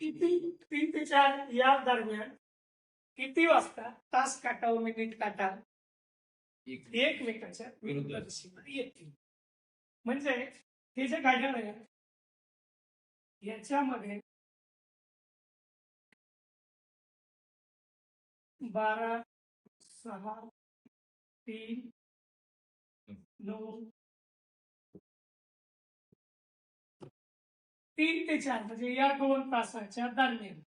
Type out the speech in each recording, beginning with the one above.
किती तीन ते चार या दरम्यान किती वाजता तास काटा मिनिट. काटा एकमेकाच्या विरुद्ध. दिशेला येतील म्हणजे हे जे घड्याळ आहे याच्यामध्ये बारा सहा तीन नऊ तीन ते चार म्हणजे या दोन तासाच्या दरम्यान.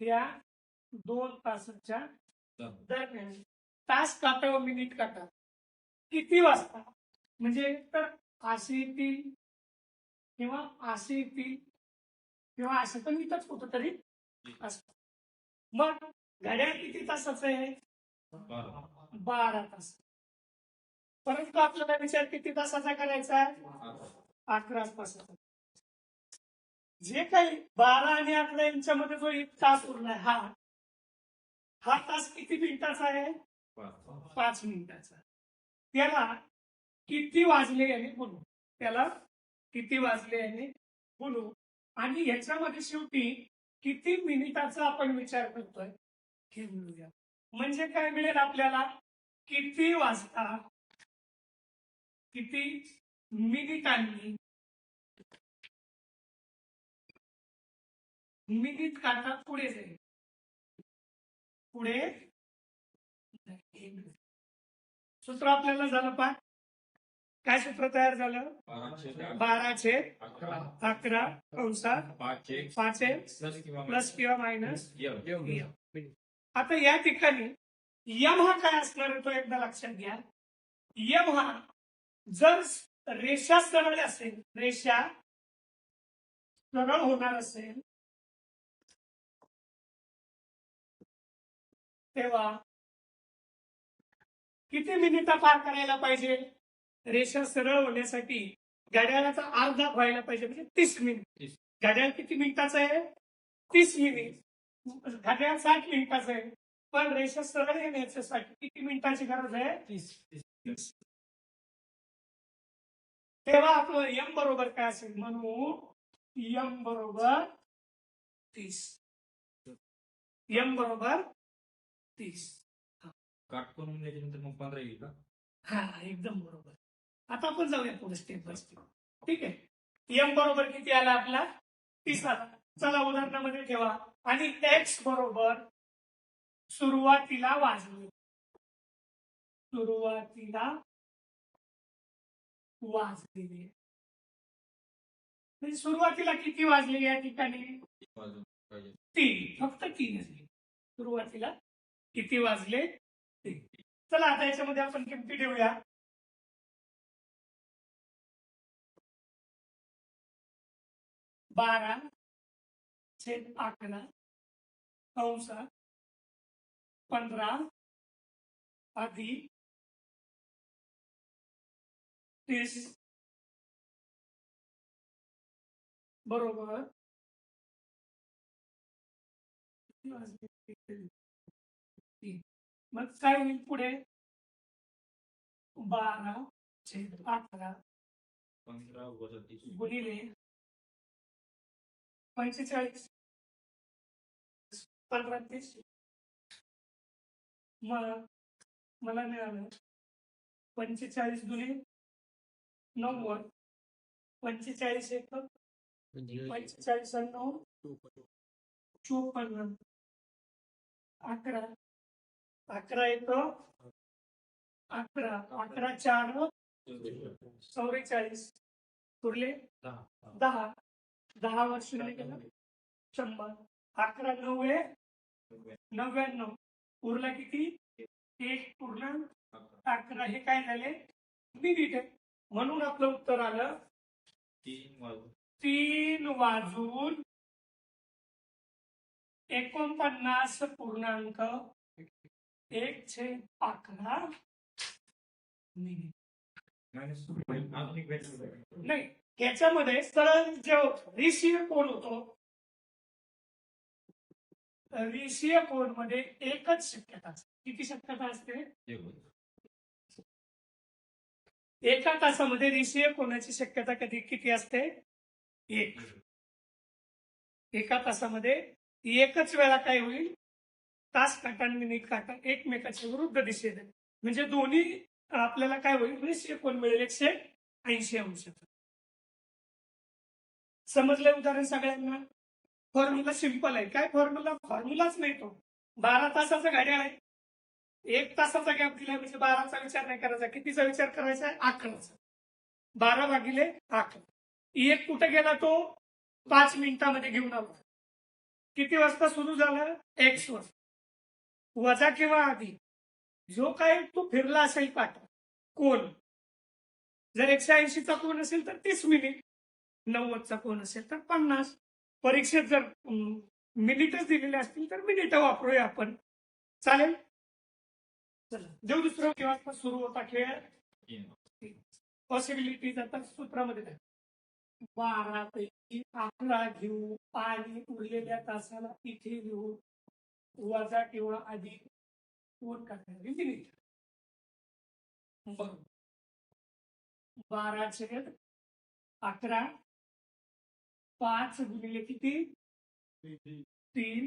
या दोन तासाच्या दरम्यान. तास काटा व मिनिट काटा किती वाजता? म्हणजे तर आशी येतील किंवा आशी येतील किंवा असं पण इथंच कुठं तरी असत. मग घड्याळ किती तासाचं आहे? बारा तास. परंतु आपल्याला विचार किती तासाचा करायचा आहे? अकरा तासाचा. जे काही बारा आणि अकरा यांच्यामध्ये जो एक तास उरलाय हा. हा तास किती मिनिटाचा आहे? पाच मिनिटाचा. त्याला किती वाजले याने बोलू. त्याला किती वाजले याने बोलू. आणि ह्याच्यामध्ये शेवटी किती मिनिटाचा आपण विचार करतोय हे बोलूया. म्हणजे काय मिळेल आपल्याला? किती वाजता किती मिनिटांनी भूमितीत काटा पुढे जाईल. पुढे. सूत्र आपल्याला झालं पा काय सूत्र तयार झालं? बाराशे अकरा कंसात पाचशे प्लस किंवा मायनस आता या ठिकाणी यम हा काय असणार आहे तो एकदा लक्षात घ्या. यम हा जर रेषा सरळ असेल रेषा सरळ होणार असेल तेव्हा किती मिनिटं पार करायला पाहिजे? रेषा सरळ होण्यासाठी घड्याळाचा अर्धा व्हायला पाहिजे म्हणजे तीस मिनिट. घड्याळ किती मिनिटाचं आहे? तीस मिनिट. घड्याळ साठ मिनिटाचं आहे. पण रेषा सरळ येण्यासाठी किती मिनिटाची गरज आहे? तीस. तेव्हा आपलं यम बरोबर काय असेल? म्हणू यम बरोबर तीस. यम बरोबर तीस. काटकोन म्हणल्याच्यानंतर मग पंधरा येईल का? हा एकदम बरोबर. आता आपण जाऊया पुढे स्टेप बाय स्टेप ठीक आहे? एम बरोबर किती आला आपला? तीस आला. चला उदाहरणामध्ये ठेवा. आणि एक्स बरोबर सुरुवातीला वाजले सुरुवातीला वाजलेले म्हणजे सुरुवातीला किती वाजले या ठिकाणी? तीन. फक्त तीन सुरुवातीला किती वाजले? चला आता याच्यामध्ये आपण किमती ठेवूया. बारा छेद अकरा कंसा पंधरा आधी तीस बरोबर. किती वाजले? मग काय होईल पुढे? बारा छेद अकरा. पंधरा वजा तीस गुणिले पंचेचाळीस. पंधरा तीस मग मला मिळालं पंचेचाळीस गुणे नव्वद. पंचेचाळीस एक पंचेचाळीस नऊ. चोपन्न. अकरा. अकरा येतो. अकरा अकरा चार चौवेचाळीस. उरले? दहा. दहा वर्ष गेलं शंभर. अकरा नऊ आहे नव्याण्णव उरला किती? एक पूर्ण. अकरा. हे काय झाले? मिनिट म्हणून आपलं उत्तर आलं. तीन वाजून एकोणपन्नास पूर्णांक. मायनस अजून एक भेटलं नाही याच्यामध्ये सरळ जो रेषीय कोण होतो रेषीय कोणमध्ये एकच शक्यता असते. किती शक्यता असते? एक तासामध्ये रेषीय कोणाची शक्यता कधी किती असते? एक. एका तासामध्ये एकच वेळा काय होईल? तास काटा आणि मिनिट काटा एकमेकाच्या विरुद्ध दिशेने म्हणजे दोन्ही आपल्याला काय होईल? रेषीय कोण मिळेल एकशे ऐंशी अंश. समजलंय उदाहरण सगळ्यांना? फॉर्म्युला सिंपल आहे. काय फॉर्म्युला फॉर्म्युलाच नाही तो. बारा तासाचा घड्याळ आहे. एक तासाचा गॅप दिलाय म्हणजे बाराचा विचार नाही करायचा. कितीचा विचार करायचा? आहे अकराचा बारा भागिले अकरा एक कुठे गेला तो? पाच मिनिटामध्ये घेऊन आलो. किती वाजता सुरू झालं? एक्स वाजता. वजा किंवा आधी जो काय तो फिरला असेल पाठ कोण? जर एकशे ऐंशीचा कोण असेल तर तीस मिनिट नव्वदचा कोण असेल तर पन्नास. परीक्षेत जर अं, मिनिटच दिलेले असतील तर मिनिटं वापरूया आपण. चालेल? चला देव दुसरं. केव्हा सुरू होता खेळ. पॉसिबिलिटी पॉसिबिलिटीज आता सूत्रामध्ये द्या. बारा पैकी अकरा घेऊ. आणि उरलेल्या तासाला इथे घेऊ. वजा किंवा अधिक कोण मिनिट बरोबर बाराचे अकरा पाच गुणिले किती? तीन.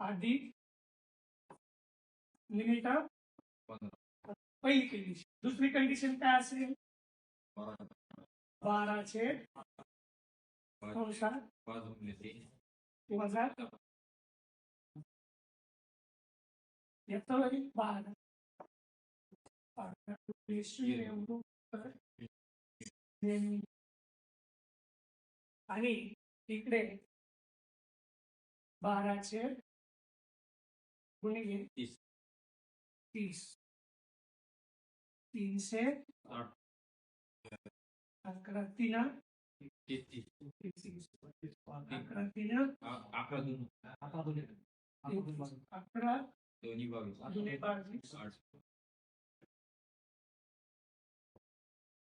अधिक मिनिट. पहिली कंडिशन दुसरी कंडिशन काय असेल? बारा. पाच. कंसात पाच गुणिले तीन. वजा याचा होईल बारा बारा गुणिले शून्य गुणिले तीन. आणि इकडे बाराचे गुणिले तीस तीस तीनशे आठ अकरा तीन तेहतीस तीस अकरा तीन आ- अकरा दोन अकरा